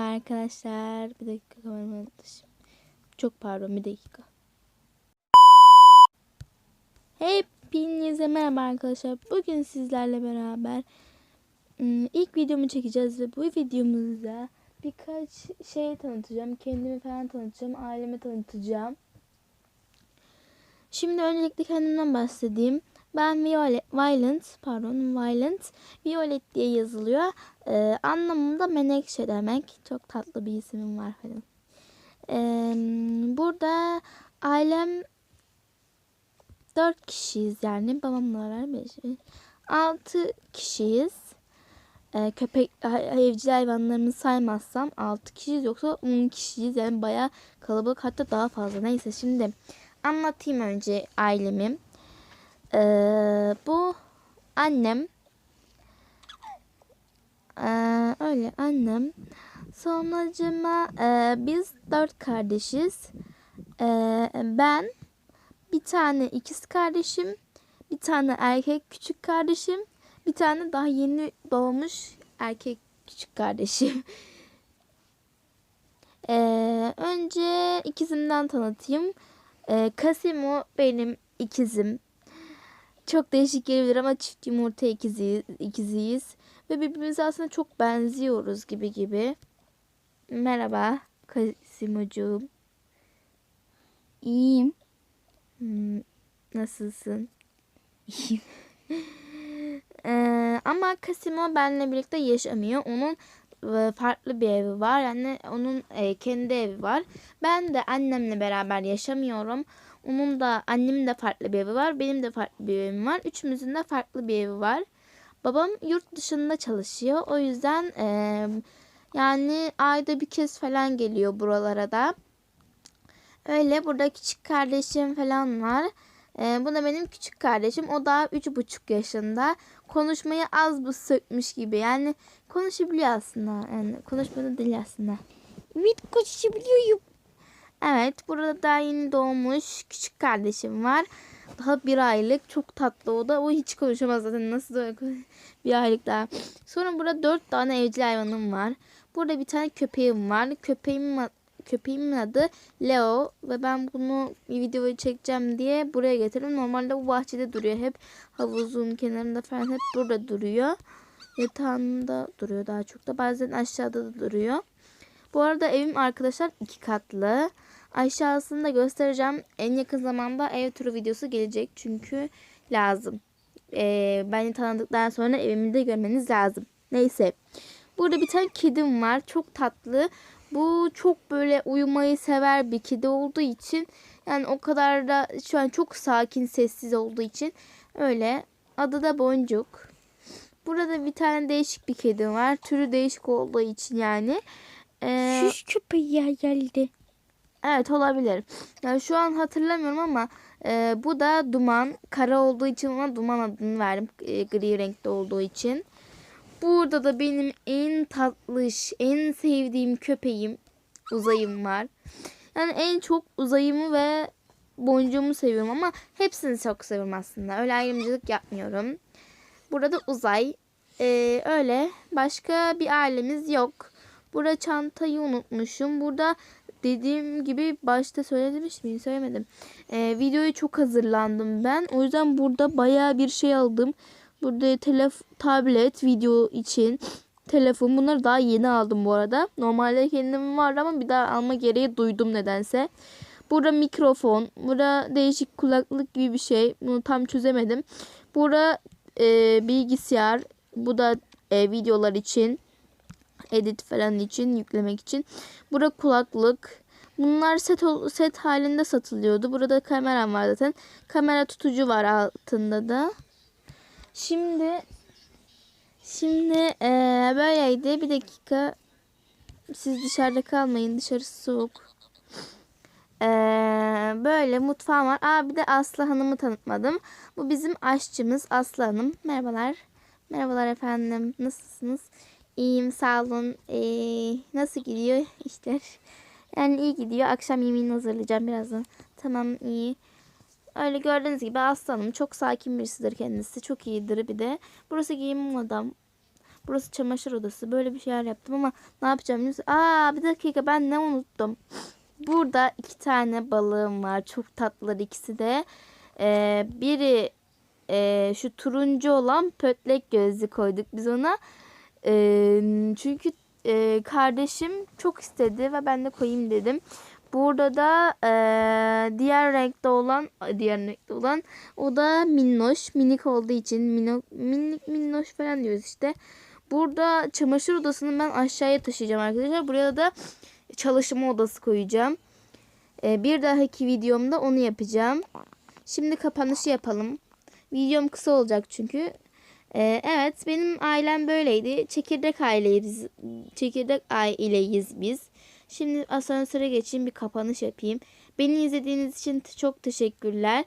arkadaşlar. Bir dakika kameramı. Çok pardon bir dakika. Hepinize merhaba arkadaşlar. Bugün sizlerle beraber ım, ilk videomu çekeceğiz ve bu videomuzda birkaç şey tanıtacağım. Kendimi falan tanıtacağım. Ailemi tanıtacağım. Şimdi öncelikle kendimden bahsedeyim. Ben Violet, Violent, pardon Violent, Violet diye yazılıyor. Ee, anlamı da menekşe demek. Çok tatlı bir isimim var falan. Ee, burada ailem dört kişiyiz yani. Babamla beraber beş, altı kişiyiz. Ee, köpek, evcil hayvanlarımı saymazsam altı kişiyiz yoksa on kişiyiz. Yani bayağı kalabalık hatta daha fazla. Neyse şimdi anlatayım önce ailemi. Ee, bu annem. Ee, öyle annem. Sonracıma e, biz dört kardeşiz. Ee, ben bir tane ikiz kardeşim, bir tane erkek küçük kardeşim, bir tane daha yeni doğmuş erkek küçük kardeşim. Ee, önce ikizimden tanıtayım. Ee, Kasimo benim ikizim. Çok değişik gelebilir ama çift yumurta ikiziyiz, ikiziyiz. Ve birbirimize aslında çok benziyoruz gibi gibi. Merhaba Kasimocuğum. İyiyim. Hmm, nasılsın? Ee, ama Kasimo benimle birlikte yaşamıyor. Onun e, farklı bir evi var. Yani onun e, kendi evi var. Ben de annemle beraber yaşamıyorum. Onun da annemin de farklı bir evi var. Benim de farklı bir evim var. Üçümüzün de farklı bir evi var. Babam yurt dışında çalışıyor. O yüzden e, yani ayda bir kez falan geliyor buralara da. Öyle burada küçük kardeşim falan var. Ee, bu da benim küçük kardeşim. O da üç buçuk yaşında. Konuşmayı az bu sökmüş gibi. Yani konuşabiliyor aslında. Yani konuşmadı değil aslında. Evet konuşabiliyorum. Evet burada daha yeni doğmuş küçük kardeşim var. Daha bir aylık çok tatlı o da. O hiç konuşamaz zaten nasıl bir aylık daha. Sonra burada dört tane evcil hayvanım var. Burada bir tane köpeğim var. Köpeğimin köpeğimin adı Leo ve ben bunu videoyu çekeceğim diye buraya getirdim. Normalde bu bahçede duruyor hep havuzun kenarında falan hep burada duruyor. Yatağında duruyor daha çok da bazen aşağıda da duruyor. Bu arada evim arkadaşlar iki katlı. Aşağısını da göstereceğim. En yakın zamanda ev turu videosu gelecek çünkü lazım. Ee, beni tanıdıktan sonra evimi de görmeniz lazım. Neyse. Burada bir tane kedim var. Çok tatlı. Bu çok böyle uyumayı sever bir kedi olduğu için yani o kadar da şu an çok sakin sessiz olduğu için öyle. Adı da Boncuk. Burada bir tane değişik bir kedi var. Türü değişik olduğu için yani. Ee, Şiş köpeği geldi. evet olabilir. Yani şu an hatırlamıyorum ama e, bu da duman. Kara olduğu için ona duman adını verdim. E, gri renkte olduğu için. Burada da benim en tatlış, en sevdiğim köpeğim uzayım var. Yani en çok uzayımı ve boncuğumu seviyorum ama hepsini çok seviyorum aslında. Öyle ayrımcılık yapmıyorum. Burada uzay. Ee, öyle. Başka bir ailemiz yok. Burada çantayı unutmuşum. Burada dediğim gibi başta söylemiş miyim? Söylemedim. Ee, videoya çok hazırlandım ben. O yüzden burada bayağı bir şey aldım. Burada telef tablet video için telefon bunları daha yeni aldım bu arada. Normalde kendim vardı ama bir daha alma gereği duydum nedense. Burada mikrofon, burada değişik kulaklık gibi bir şey. Bunu tam çözemedim. Burada e, bilgisayar, bu da e, videolar için, edit falan için, yüklemek için. Burada kulaklık. Bunlar set set halinde satılıyordu. Burada kameram var zaten. Kamera tutucu var altında da. Şimdi şimdi ee, böyleydi. Bir dakika. Siz dışarıda kalmayın. Dışarısı soğuk. Ee, böyle mutfağım var. Aa bir de Aslı Hanım'ı tanıtmadım. Bu bizim aşçımız Aslı Hanım. Merhabalar. Merhabalar efendim. Nasılsınız? İyiyim sağ olun. Ee, nasıl gidiyor işler? Yani iyi gidiyor. Akşam yemeğini hazırlayacağım birazdan. Tamam iyi. Öyle gördüğünüz gibi aslanım çok sakin birisidir kendisi. Çok iyidir bir de. Burası giyim odam. Burası çamaşır odası. Böyle bir şeyler yaptım ama ne yapacağım? Aa bir dakika ben ne unuttum. Burada iki tane balığım var. Çok tatlılar ikisi de. Ee, biri e, şu turuncu olan pötlek gözlü koyduk biz ona. Ee, çünkü e, kardeşim çok istedi ve ben de koyayım dedim. Burada da e, diğer renkte olan diğer renkte olan o da minnoş. Minik olduğu için mino, minik minnoş falan diyoruz işte. Burada çamaşır odasını ben aşağıya taşıyacağım arkadaşlar. Buraya da çalışma odası koyacağım. E, bir dahaki videomda onu yapacağım. Şimdi kapanışı yapalım. Videom kısa olacak çünkü. Ee, evet benim ailem böyleydi. Çekirdek aileyiz. Çekirdek aileyiz biz. Şimdi asansöre geçeyim bir kapanış yapayım. Beni izlediğiniz için çok teşekkürler.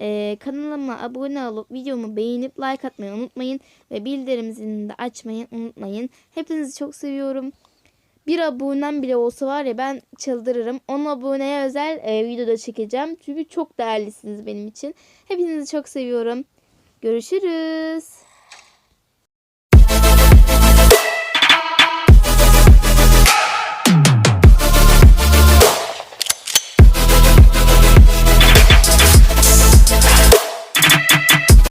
Ee, kanalıma abone olup videomu beğenip like atmayı unutmayın. Ve bildirim zilini de açmayı unutmayın. Hepinizi çok seviyorum. Bir abonem bile olsa var ya ben çıldırırım. 10 aboneye özel e, videoda çekeceğim. Çünkü çok değerlisiniz benim için. Hepinizi çok seviyorum. Görüşürüz.